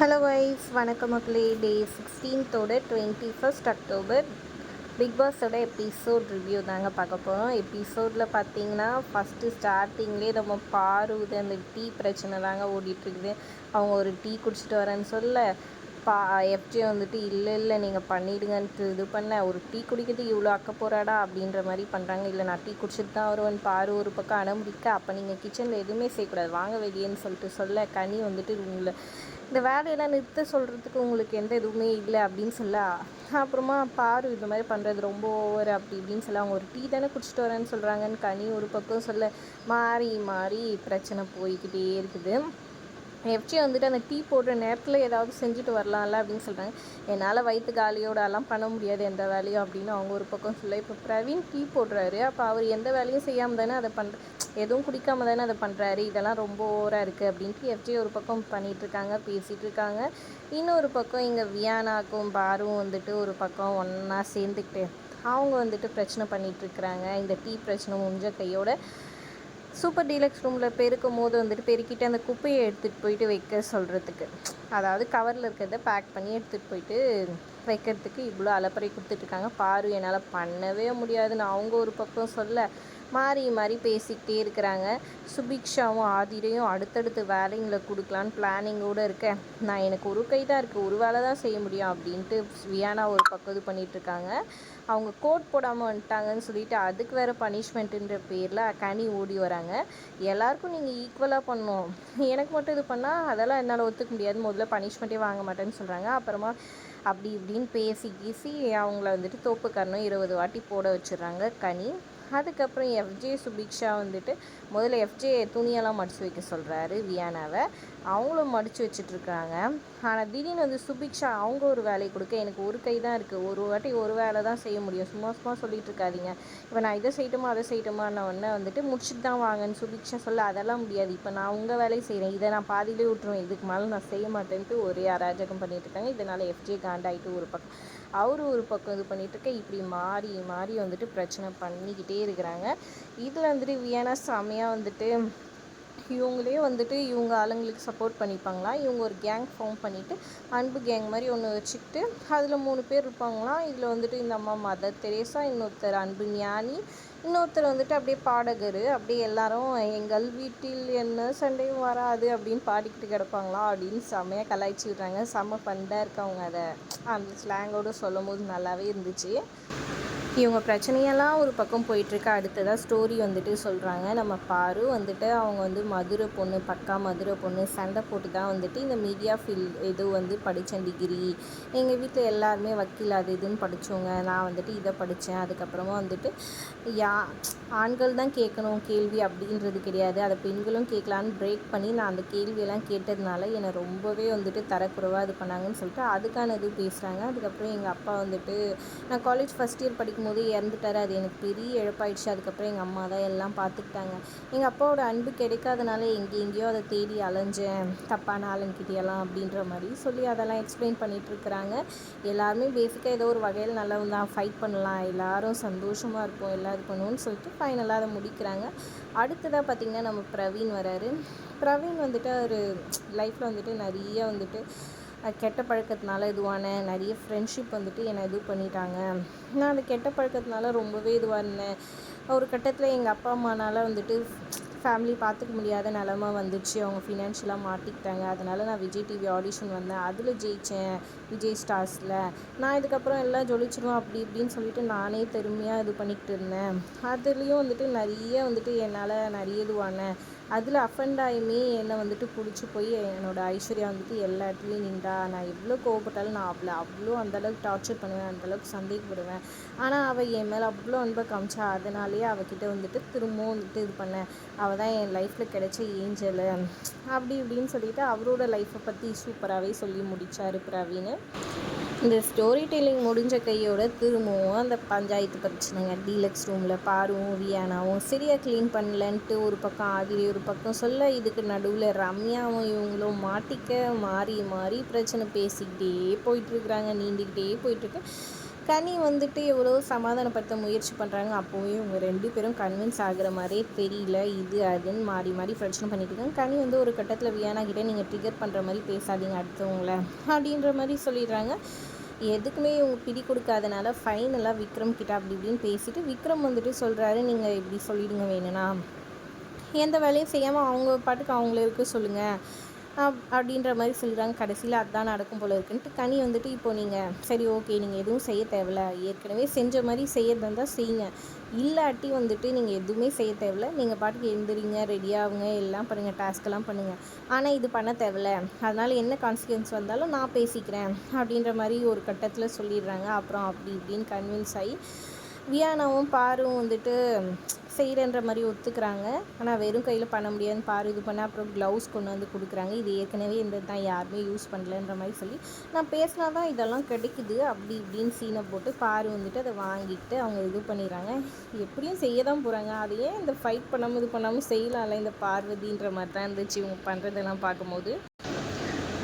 Hello வைஸ் வணக்கம் மக்களே. டே சிக்ஸ்டீன்த்தோட டுவெண்ட்டி ஃபஸ்ட் அக்டோபர் பிக் பாஸோட எபிசோட் ரிவ்யூ தாங்க பார்க்க போகிறோம் எபிசோடில் பார்த்தீங்கன்னா ஃபஸ்ட்டு ஸ்டார்டிங்லேயே நம்ம பாருது அந்த டீ பிரச்சனை தாங்க ஓடிட்டுருக்குது. அவங்க ஒரு டீ குடிச்சிட்டு வரேன்னு சொல்ல பா எஃப்ஜே வந்துட்டு இல்லை இல்லை நீங்கள் பண்ணிவிடுங்கன்ட்டு இது பண்ண. ஒரு டீ குடிக்கிறதுக்கு இவ்வளோ அக்க போகிறாடா அப்படின்ற மாதிரி பண்ணுறாங்க இல்லை நான் டீ குடிச்சிட்டு தான் வருவேன். பாரு ஒரு பக்கம் அனுமதிக்க அப்போ நீங்கள் கிச்சனில் எதுவுமே செய்யக்கூடாது. வாங்க வெளியேன்னு சொல்லிட்டு சொல்ல கனி வந்துட்டு உங்களை இந்த வேலையெல்லாம் நிறுத்த சொல்கிறதுக்கு உங்களுக்கு எந்த இதுவுமே இல்லை அப்படின்னு சொல்ல அப்புறமா பாரு இந்த மாதிரி பண்ணுறது ரொம்ப ஓவர் அப்படி இப்படின்னு சொல்ல அவங்க ஒரு டீ தானே குடிச்சிட்டு வரேன்னு சொல்கிறாங்கன்னு கனி ஒரு பக்கம் சொல்ல மாறி மாறி பிரச்சனை போய்கிட்டே இருக்குது. எஃப்ஜி வந்துட்டு அந்த டீ போடுற நேரத்தில் ஏதாவது செஞ்சுட்டு வரலாம்ல அப்படின்னு சொல்கிறாங்க என்னால் வயிற்று காலியோடலாம் பண்ண முடியாது எந்த வேலையும் அப்படின்னு அவங்க ஒரு பக்கம் சொல்ல. இப்போ பிரவீன் டீ போடுறாரு. அப்போ அவர் எந்த வேலையும் செய்யாமல் தானே அதை பண்ணுற எதுவும் குடிக்காமல் தானே அதை பண்ணுறாரு இதெல்லாம் ரொம்ப ஓவராக இருக்குது அப்படின்ட்டு எஃப்ஜி ஒரு பக்கம் பண்ணிகிட்ருக்காங்க பேசிகிட்டு இருக்காங்க. இன்னொரு பக்கம் இங்கே வியானாக்கும் பாரும் வந்துட்டு ஒரு பக்கம் ஒன்றா சேர்ந்துக்கிட்டு அவங்க வந்துட்டு பிரச்சனை பண்ணிகிட்ருக்குறாங்க இந்த டீ பிரச்சனை முடிஞ்ச கையோட சூப்பர் டீலக்ஸ் ரூமில் பெருக்கும் போது வந்துட்டு பெருக்கிட்டு அந்த குப்பையை எடுத்துகிட்டு போயிட்டு வைக்க சொல்கிறதுக்கு அதாவது கவரில் இருக்கிறத பேக் பண்ணி எடுத்துகிட்டு போயிட்டு வைக்கிறதுக்கு இவ்வளோ அலப்பறை கொடுத்துட்ருக்காங்க. பாரு என்னால் பண்ணவே முடியாதுன்னு அவங்க ஒரு பக்கம் சொல்ல மாறி மாறி பேசிக்கிட்டே இருக்கிறாங்க. சுபிக்ஷாவும் ஆதிரையும் அடுத்தடுத்து வேலைங்களை கொடுக்கலான்னு பிளானிங்கோடு இருக்கேன். நான் எனக்கு ஒரு கை தான் இருக்குது ஒரு வேலை தான் செய்ய முடியும் அப்படின்ட்டு வியானா ஒரு பக்கம் இது பண்ணிகிட்ருக்காங்க அவங்க கோட் போடாமல் வந்துட்டாங்கன்னு சொல்லிட்டு அதுக்கு வேறு பனிஷ்மெண்ட்டுன்ற பேரில் கனி ஓடி வராங்க. எல்லாருக்கும் நீங்கள் ஈக்குவலாக பண்ணணும். எனக்கு மட்டும் இது பண்ணால் அதெல்லாம் என்னால் ஒத்துக்க முடியாது. முதல்ல பனிஷ்மெண்ட்டே வாங்க மாட்டேன்னு சொல்கிறாங்க அப்புறமா அப்படி இப்படின்னு பேசி கீசி அவங்கள வந்துட்டு தோப்புக்கரணும் இருபது வாட்டி போட வச்சிடுறாங்க கனி. அதுக்கப்புறம் எஃப்ஜே சுபிக்ஷா வந்துட்டு முதல்ல எஃப்ஜே துணியெல்லாம் மடித்து வைக்க சொல்கிறாரு வியானாவை அவங்களும் மடித்து வச்சுட்ருக்காங்க. ஆனால் திடீர்னு வந்து சுபிக்ஷா அவங்க ஒரு வேலையை கொடுக்க எனக்கு ஒரு கை தான் இருக்குது ஒரு வாட்டி ஒரு வேலை தான் செய்ய முடியும். சும்மா சும்மா சொல்லிகிட்டு இருக்காதிங்க. இப்போ நான் இதை செய்யட்டுமா அதை செய்யட்டுமான உடனே வந்துட்டு முடிச்சுட்டு தான் வாங்கன்னு சுபிக்ஷா சொல்ல அதெல்லாம் முடியாது. இப்போ நான் உங்கள் வேலையை செய்கிறேன் இதை நான் பாதியிலே விட்டுருவேன். இதுக்கு மேலே நான் செய்ய மாட்டேன்ட்டு ஒரே அராஜகம் பண்ணிட்டு இருக்காங்க. இதனால் எஃப்ஜே காண்டாயிட்டு ஒரு பக்கம். அவர் ஒரு பக்கம் இது பண்ணிகிட்ருக்க இப்படி மாறி மாறி வந்துட்டு பிரச்சனை பண்ணிக்கிட்டே இருக்கிறாங்க. இதில் வந்துட்டு வியனா செமையாக வந்துட்டு இவங்களே வந்துட்டு இவங்க ஆளுங்களுக்கு சப்போர்ட் பண்ணிப்பாங்களா? இவங்க ஒரு கேங் ஃபார்ம் பண்ணிவிட்டு அன்பு கேங் மாதிரி ஒன்று வச்சுக்கிட்டு அதில் மூணு பேர் இருப்பாங்களாம் இதில் வந்துட்டு இந்த அம்மா மதர் தெரேசா இன்னொருத்தர் அன்பு ஞானி இன்னொருத்தர் வந்துட்டு அப்படியே பாடகர் அப்படியே எல்லாரும் எங்கள் வீட்டில் என்ன சண்டையும் வராது அப்படின்னு பாடிக்கிட்டு கிடப்பாங்களா? அப்படின்னு செம்மையாக கலாய்ச்சி விட்றாங்க. செம்ம ஃபண்டாக இருக்கவங்க அதை. அந்த ஸ்லாங்கோடு சொல்லும் போது நல்லாவே இருந்துச்சு. இவங்க பிரச்சனையெல்லாம் ஒரு பக்கம் போயிட்டுருக்கு. அடுத்ததாக ஸ்டோரி வந்துட்டு சொல்கிறாங்க நம்ம பாரு வந்துட்டு அவங்க வந்து மதுரை பொண்ணு பக்கா மதுரை பொண்ணு சண்டை போட்டு தான் வந்துட்டு இந்த மீடியா ஃபீல் இது வந்து படித்தேன் டிகிரி எங்கள் வீட்டில் எல்லாருமே வக்கீல் அது இதுன்னு படித்தவங்க நான் வந்துட்டு இதை படித்தேன் அதுக்கப்புறமா வந்துட்டு யா ஆண்கள் தான் கேட்கணும் கேள்வி அப்படின்றது கிடையாது. அதை பெண்களும் கேட்கலான்னு பிரேக் பண்ணி நான் அந்த கேள்வியெல்லாம் கேட்டதுனால என்னை ரொம்பவே வந்துட்டு தரக்குறைவாக இது பண்ணாங்கன்னு சொல்லிட்டு அதுக்கான இது பேசுகிறாங்க அதுக்கப்புறம் எங்கள் அப்பா வந்துட்டு நான் காலேஜ் ஃபஸ்ட் இயர் படிக்கும்போது போது இறந்துட்டார். அது எனக்கு பெரிய இழப்பாயிடுச்சு. அதுக்கப்புறம் எங்கள் அம்மா தான் எல்லாம் பார்த்துக்கிட்டாங்க எங்கள் அப்பாவோட அன்பு கிடைக்காதனால எங்கே எங்கேயோ அதை தேடி அலைஞ்சேன். தப்பான ஆளுங்கிட்டேயெல்லாம் அப்படின்ற மாதிரி சொல்லி அதெல்லாம் எக்ஸ்பிளைன் பண்ணிகிட்டு இருக்கிறாங்க. எல்லாருமே பேசிக்காக ஏதோ ஒரு வகையில் நல்லா தான். ஃபைட் பண்ணலாம். எல்லோரும் சந்தோஷமாக இருப்போம். எல்லாம் இது பண்ணுவோம்னு சொல்லிட்டு ஃபைனலாக அதை முடிக்கிறாங்க. அடுத்ததாக பார்த்திங்கன்னா நம்ம பிரவீன் வராரு. பிரவீன் வந்துட்டு ஒரு லைஃப்பில் வந்துட்டு நிறைய வந்துட்டு கெட்ட பழக்கத்தினால இதுவான நிறைய ஃப்ரெண்ட்ஷிப் வந்துட்டு என்னை இது பண்ணிட்டாங்க. நான் அந்த கெட்ட பழக்கத்தினால ரொம்பவே இதுவாக இருந்தேன். ஒரு கட்டத்தில் எங்கள் அப்பா அம்மானால் வந்துட்டு ஃபேமிலி பார்த்துக்க முடியாத நிலமை வந்துச்சு. அவங்க ஃபினான்ஷியலாக மாட்டிக்கிட்டாங்க. அதனால் நான் விஜய் டிவி ஆடிஷன் வந்தேன். அதில் ஜெயித்தேன் விஜய் ஸ்டார்ஸில் நான் இதுக்கப்புறம் எல்லாம் ஜொலிச்சிடும் அப்படி இப்படின்னு சொல்லிட்டு நானே பெருமையாக இது பண்ணிக்கிட்டு இருந்தேன். அதுலேயும் வந்துட்டு நிறைய வந்துட்டு என்னால் நிறைய இதுவானேன் அதில் அஃபண்ட் ஆகியுமே என்னை வந்துட்டு பிடிச்சி போய் என்னோடய ஐஸ்வர்யா வந்துட்டு எல்லா இடத்துலையும் நின்றா. நான் எவ்வளோ கோவப்பட்டாலும் நான் அவளை அவ்வளோ அந்தளவுக்கு டார்ச்சர் பண்ணுவேன் அந்தளவுக்கு சந்தேகப்படுவேன். ஆனால் அவள் என் மேலே அவ்வளோ அன்பை காமிச்சா அதனாலேயே அவகிட்ட வந்துட்டு திரும்பவும் வந்துட்டு இது பண்ணேன். அவள் தான் என் லைஃப்பில் கிடைச்ச ஏஞ்சல் அப்படி இப்படின்னு சொல்லிட்டு அவரோட லைஃப்பை பற்றி சூப்பராகவே சொல்லி முடித்தார் பிரவீன். இந்த ஸ்டோரி டெல்லிங் முடிஞ்ச கையோட திரும்பவும் அந்த பஞ்சாயத்து பிரச்சனைங்க. டீலக்ஸ் ரூமில் பாருவும் வியானாவும் சரியாக க்ளீன் பண்ணலன்ட்டு ஒரு பக்கம் ஆதிரி ஒரு பக்கம் சொல்ல இதுக்கு நடுவில் ரம்யாவும் இவங்களும் மாட்டிக்க மாறி மாறி பிரச்சனை பேசிக்கிட்டே போயிட்டுருக்குறாங்க நீந்திக்கிட்டே போயிட்டுருக்கு கனி வந்துட்டு எவ்வளோ சமாதானப்படுத்த முயற்சி பண்ணுறாங்க அப்போவே இவங்க ரெண்டு பேரும் கன்வின்ஸ் ஆகுற மாதிரியே தெரியல. இது அதுன்னு மாறி மாறி பிரச்சனை பண்ணிட்டு இருக்காங்க. கனி வந்து ஒரு கட்டத்தில் வியானா கிட்டே நீங்கள் ட்ரிகர் பண்ணுற மாதிரி பேசாதீங்க அடுத்தவங்கள. அப்படின்ற மாதிரி சொல்லிடுறாங்க. எதுக்குமே இவங்க பிடி கொடுக்காதனால ஃபைனலாக விக்ரம் கிட்ட அப்படி இப்படின்னு பேசிட்டு விக்ரம் வந்துட்டு சொல்கிறாரு நீங்கள் இப்படி சொல்லிடுங்க வேணும்னா. எந்த வேலையும் செய்யாமல் அவங்க பாட்டுக்கு அவங்கள இருக்க சொல்லுங்கள் அப்படின்ற மாதிரி சொல்கிறாங்க கடைசியில் அதுதான் நடக்கும் போல இருக்குன்ட்டு கனி வந்துட்டு இப்போ நீங்கள் சரி ஓகே நீங்கள் எதுவும் செய்ய தேவையில்ல. ஏற்கனவே செஞ்ச மாதிரி செய்யறது இருந்தால் செய்யுங்க. இல்லாட்டி வந்துட்டு நீங்கள் எதுவுமே செய்ய தேவையில்ல. நீங்கள் பாட்டுக்கு எழுந்துறீங்க ரெடியாகுங்க எல்லாம் பண்ணுங்கள் டாஸ்க்கெல்லாம் பண்ணுங்கள் ஆனால் இது பண்ண தேவையில்ல. அதனால் என்ன கான்சிக்வன்ஸ் வந்தாலும் நான் பேசிக்கிறேன் அப்படின்ற மாதிரி ஒரு கட்டத்தில் சொல்லிடுறாங்க. அப்புறம் அப்படி இப்படின்னு கன்வின்ஸ் ஆகி வியானாவும் பாரும் வந்துட்டு செய்கிறன்ற மாதிரி ஒத்துக்கிறாங்க. ஆனால் வெறும் கையில் பண்ண முடியாதுன்னு பாரு இது பண்ணால் அப்புறம் க்ளவுஸ் கொண்டு வந்து கொடுக்குறாங்க. இது ஏற்கனவே இந்த தான் யாருமே யூஸ் பண்ணலன்ற மாதிரி சொல்லி. நான் பேசினா தான் இதெல்லாம் கிடைக்குது. அப்படி இப்படின்னு சீனை போட்டு பாரு வந்துட்டு அதை வாங்கிட்டு அவங்க இது பண்ணிடுறாங்க. எப்படியும் செய்ய தான் போகிறாங்க அதையே இந்த ஃபைட் பண்ணாமல் இது பண்ணாமல் செய்யலாம்ல இந்த பார்வதின்ற மாதிரி தான் இருந்துச்சு. இவங்க பண்ணுறதெல்லாம் பார்க்கும்போது.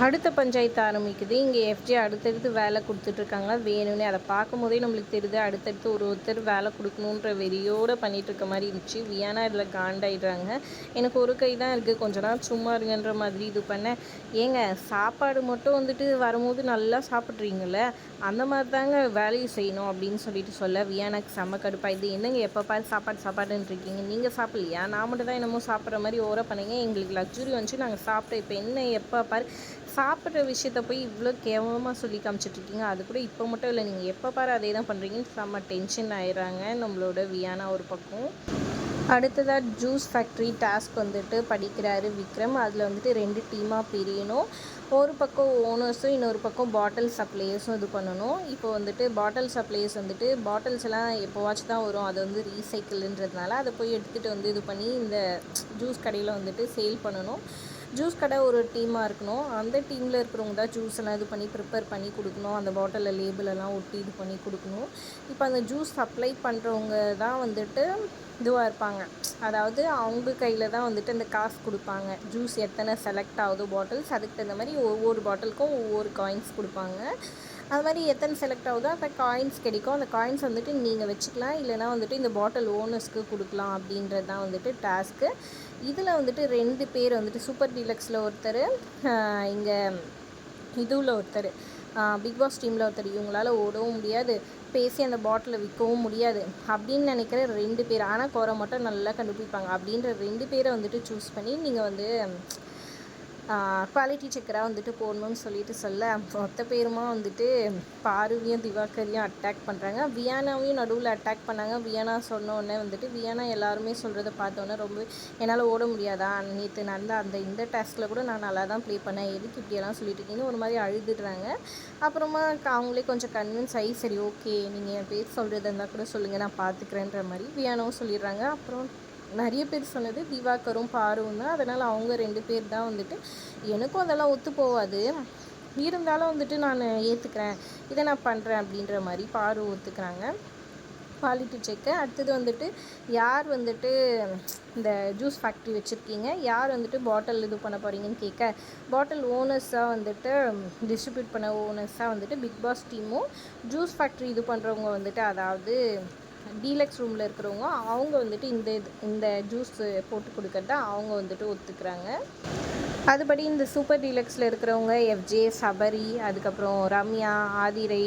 அடுத்த பஞ்சாயத்து ஆரம்பிக்குது. இங்கே எஃப்ஜி அடுத்தடுத்து வேலை கொடுத்துட்ருக்காங்க வேணும்னே. அதை பார்க்கும் போதே நம்மளுக்கு தெரியுது அடுத்தடுத்து ஒரு ஒருத்தர் வேலை கொடுக்கணுன்ற வெறியோடு பண்ணிகிட்ருக்க மாதிரி இருந்துச்சு. வியானா இதில் காண்டாயிடுறாங்க. எனக்கு ஒரு கை தான் இருக்குது கொஞ்ச நாள் சும்மா இருங்கன்ற மாதிரி இது பண்ணேன் ஏங்க சாப்பாடு மட்டும் வந்துட்டு வரும்போது நல்லா சாப்பிட்றீங்கள அந்த மாதிரி தாங்க வேலையும் செய்யணும் அப்படின்னு சொல்லிட்டு சொல்ல வியானாக்கு செம்ம கடுப்பாக இது என்னங்க? எப்போ பாரு சாப்பாடு சாப்பாடுன்னு இருக்கீங்க. நீங்கள் சாப்பிட்லையா? நான் மட்டும் தான் என்னமோ சாப்பிட்ற மாதிரி ஓர பண்ணுங்க. எங்களுக்கு லக்ஸுரி வந்துச்சு. நாங்கள் சாப்பிட்டோம். இப்போ என்ன? எப்போ பாரு சாப்பிட்ற விஷயத்த போய் இவ்வளோ கேவலமாக சொல்லி காமிச்சிட்ருக்கீங்க. அது கூட இப்போ மட்டும் இல்லை நீங்கள் எப்போ பாரு அதே தான் பண்ணுறீங்கன்னு செம்ம டென்ஷன் ஆயிடுறாங்க நம்மளோட வியானா ஒரு பக்கம். அடுத்ததாக ஜூஸ் ஃபேக்ட்ரி டாஸ்க் வந்துட்டு படிக்கிறாரு விக்ரம். அதில் வந்துட்டு ரெண்டு டீமாக பிரியணும். ஒரு பக்கம் ஓனர்ஸும் இன்னொரு பக்கம் பாட்டில் சப்ளையர்ஸும் இது பண்ணணும். இப்போ வந்துட்டு பாட்டில் சப்ளையர்ஸ் வந்துட்டு பாட்டில்ஸ் எல்லாம் எப்போவாச்சும் தான் வரும். அது வந்து ரீசைக்கிள்ன்றதுனால அதை போய் எடுத்துகிட்டு வந்து இது பண்ணி இந்த ஜூஸ் கடையில் வந்துட்டு சேல் பண்ணணும். ஜூஸ் கடை ஒரு டீமாக இருக்கணும். அந்த டீமில் இருக்கிறவங்க தான் ஜூஸ் எல்லாம் இது பண்ணி ப்ரிப்பேர் பண்ணி கொடுக்கணும். அந்த பாட்டிலில் லேபிளெல்லாம் ஒட்டி இது பண்ணி கொடுக்கணும். இப்போ அந்த ஜூஸ் சப்ளை பண்ணுறவங்க தான் வந்துட்டு இதுவாக இருப்பாங்க. அதாவது அவங்க கையில் தான் வந்துட்டு அந்த காசு கொடுப்பாங்க. ஜூஸ் எத்தனை செலக்ட் ஆகுதோ பாட்டில்ஸ் அதுக்கு தகுந்த மாதிரி ஒவ்வொரு பாட்டிலுக்கும் ஒவ்வொரு காயின்ஸ் கொடுப்பாங்க. அது மாதிரி எத்தனை செலக்ட் ஆகுதோ அந்த காயின்ஸ் கிடைக்கும். அந்த காயின்ஸ் வந்துட்டு நீங்கள் வச்சுக்கலாம். இல்லைனா வந்துட்டு இந்த பாட்டில் ஓனர்ஸ்க்கு கொடுக்கலாம் அப்படின்றது தான் வந்துட்டு டாஸ்க்கு இதில் வந்துட்டு ரெண்டு பேர் வந்துட்டு சூப்பர் டீலக்ஸில் ஒருத்தர் இங்கே இதுவில் ஒருத்தர். பிக் பாஸ் டீமில் ஒருத்தர். இவங்களால் ஓடவும் முடியாது. பேசி அந்த பாட்டிலை விற்கவும் முடியாது. அப்படின்னு நினைக்கிற ரெண்டு பேர். ஆனால் குறை மட்டும் நல்லா கண்டுபிடிப்பாங்க. அப்படின்ற ரெண்டு பேரை வந்துட்டு சூஸ் பண்ணி நீங்கள் வந்து குவாலிட்டி செக்கராக வந்துட்டு போடணும்னு சொல்லிட்டு சொல்ல. மொத்த பேருமா வந்துட்டு பாருவியும் திவாகரையும் அட்டாக் பண்ணுறாங்க வியானாவையும் நடுவில் அட்டாக் பண்ணாங்க. வியானா சொன்னோடனே வந்துட்டு வியானா எல்லாருமே சொல்கிறத பார்த்தோன்னே ரொம்ப என்னால் ஓட முடியாதா? நேற்று நடந்த அந்த இந்த டாஸ்கில் கூட நான் நல்லா தான் ப்ளே பண்ணேன். எதுக்கு இப்படியெல்லாம் சொல்லிட்டு இருக்கீங்கன்னு ஒரு மாதிரி அழுதுடுறாங்க. அப்புறமா அவங்களே கொஞ்சம் கன்வின்ஸ் ஆகி சரி ஓகே நீங்கள் என் பேர் சொல்கிறதா இருந்தால் கூட சொல்லுங்கள் நான் பார்த்துக்கிறேன்ற மாதிரி வியானாவும் சொல்லிடுறாங்க. அப்புறம் நிறைய பேர் சொன்னது திவாகரும் பாருவும் தான் அதனால் அவங்க ரெண்டு பேர் தான் வந்துட்டு எனக்கும் அதெல்லாம் ஒத்து போகாது. இருந்தாலும் வந்துட்டு நான் ஏற்றுக்கிறேன் இதை நான் பண்ணுறேன் அப்படின்ற மாதிரி பாரு ஒத்துக்கிறாங்க. குவாலிட்டி செக்கு அடுத்தது வந்துட்டு யார் வந்துட்டு இந்த ஜூஸ் ஃபேக்ட்ரி வச்சுருக்கீங்க? யார் வந்துட்டு பாட்டில் இது பண்ண போகிறீங்கன்னு கேட்க பாட்டில் ஓனர்ஸாக வந்துட்டு டிஸ்ட்ரிபியூட் பண்ண ஓனர்ஸாக வந்துட்டு பிக் பாஸ் டீமும் ஜூஸ் ஃபேக்ட்ரி இது பண்ணுறவங்க வந்துட்டு அதாவது டீலக்ஸ் ரூமில் இருக்கிறவங்க அவங்க வந்துட்டு இந்த இந்த ஜூஸ் போட்டு கொடுக்கறத அவங்க வந்துட்டு ஒத்துக்கிறாங்க. அதுபடி இந்த சூப்பர் டீலக்ஸில் இருக்கிறவங்க எஃப்ஜே சபரி அதுக்கப்புறம் ரம்யா ஆதிரை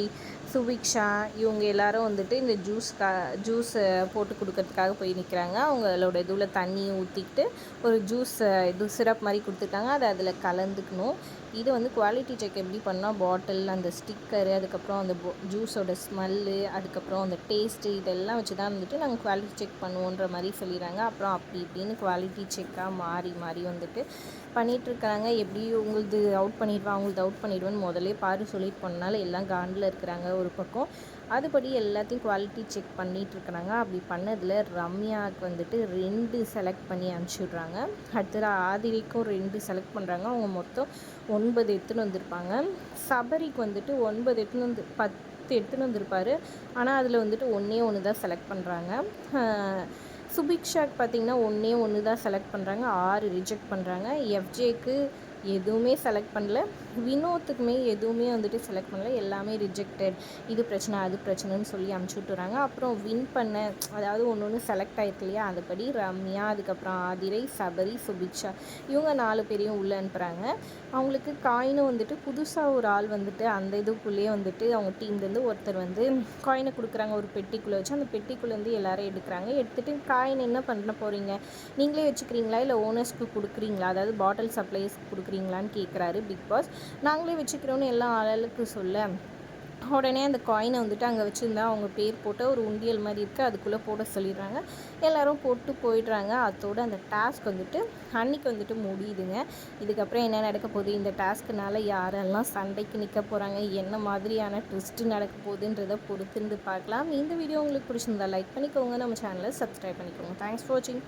சுபிக்ஷா இவங்க எல்லாரும் வந்துட்டு இந்த ஜூஸ் கா ஜூஸ் போட்டு கொடுக்கறதுக்காக போய் நிற்கிறாங்க அவங்களோட இதில் தண்ணி ஊற்றிக்கிட்டு ஒரு ஜூஸ் இது சிரப் மாதிரி கொடுத்துருக்காங்க. அதை அதில் கலந்துக்கணும். இது வந்து குவாலிட்டி செக் எப்படி பண்ணால் பாட்டில் அந்த ஸ்டிக்கரு அதுக்கப்புறம் அந்த ஜூஸோட ஸ்மெல்லு அதுக்கப்புறம் அந்த டேஸ்ட்டு இதெல்லாம் வச்சு தான் வந்துட்டு நாங்கள் குவாலிட்டி செக் பண்ணுவோன்ற மாதிரி சொல்லிடுறாங்க. அப்புறம் அப்படி இப்படின்னு குவாலிட்டி செக்காக மாறி மாறி வந்துட்டு பண்ணிகிட்ருக்குறாங்க எப்படி உங்களுது அவுட் பண்ணிடுவா அவங்களது அவுட் பண்ணிடுவேன்னு முதலே பாரு சொல்லிட்டு போனால எல்லாம் காண்டில் இருக்கிறாங்க ஒரு பக்கம். அதுபடி எல்லாத்தையும் குவாலிட்டி செக் பண்ணிகிட்ருக்குறாங்க அப்படி பண்ணதில் ரம்யாவுக்கு வந்துட்டு ரெண்டு செலக்ட் பண்ணி அனுப்பிச்சிடுறாங்க. அடுத்தது ஆதிரிக்கும் ரெண்டு செலக்ட் பண்ணுறாங்க அவங்க மொத்தம் ஒன்பது எடுத்துன்னு வந்திருப்பாங்க. சபரிக்கு வந்துட்டு ஒன்பது எடுத்துன்னு வந்து பத்து எடுத்துன்னு வந்திருப்பார். ஆனால் அதில் வந்துட்டு ஒன்றே ஒன்று தான் செலக்ட் பண்ணுறாங்க சுபிக்ஷாக்கு பார்த்திங்கன்னா ஒன்றே ஒன்று தான் செலக்ட் பண்ணுறாங்க ஆறு ரிஜெக்ட் பண்ணுறாங்க எஃப்ஜேக்கு எதுவுமே செலக்ட் பண்ணல. வினோத்துக்குமே எதுவுமே வந்துட்டு செலக்ட் பண்ணல. எல்லாமே ரிஜெக்டட் இது பிரச்சனை அது பிரச்சனைன்னு சொல்லி அமுச்சு விட்டுறாங்க அப்புறம் வின் பண்ண அதாவது ஒன்று ஒன்று செலக்ட் ஆயிருக்கு இல்லையா? அதுபடி ரம்யா அதுக்கப்புறம் ஆதிரை சபரி சுபிக்ஷா. இவங்க நாலு பேரையும் உள்ளே அனுப்புகிறாங்க அவங்களுக்கு காயினும் வந்துட்டு புதுசாக ஒரு ஆள் வந்துட்டு அந்த இதுக்குள்ளேயே வந்துட்டு அவங்க டீம்லேருந்து ஒருத்தர் வந்து காயினை கொடுக்குறாங்க. ஒரு பெட்டிக்குள்ளே வச்சு அந்த பெட்டிக்குள்ளேருந்து எல்லாரும் எடுக்கிறாங்க. எடுத்துகிட்டு காயின் என்ன பண்ண போகிறீங்க நீங்களே வச்சுக்கிறீங்களா? இல்லை ஓனர்ஸ்க்கு கொடுக்குறீங்களா? அதாவது பாட்டில் சப்ளைஸ் வச்சுக்கிறீங்களான்னு கேட்குறாரு பிக் பாஸ் நாங்களே வச்சுக்கிறோன்னு எல்லா ஆளுக்கு சொல்ல உடனே அந்த காயினை வந்துட்டு அங்கே வச்சுருந்தா அவங்க பேர் போட்டு ஒரு உண்டியல் மாதிரி இருக்குது அதுக்குள்ளே போட சொல்லிடுறாங்க. எல்லோரும் போட்டு போயிடுறாங்க. அதோட அந்த டாஸ்க் வந்துட்டு அன்னைக்கு வந்துட்டு முடியுதுங்க. இதுக்கப்புறம் என்ன நடக்க போகுது? இந்த டாஸ்க்குனால யாரெல்லாம் சண்டைக்கு நிற்க போகிறாங்க என்ன மாதிரியான ட்விஸ்ட்டு நடக்க போகுதுன்றதை பொறுத்திருந்து பார்க்கலாம். இந்த வீடியோ உங்களுக்கு பிடிச்சிருந்தா லைக் பண்ணிக்கோங்க. நம்ம சேனலை சப்ஸ்கிரைப் பண்ணிக்கோங்க. தேங்க்ஸ் ஃபார் வாட்சிங்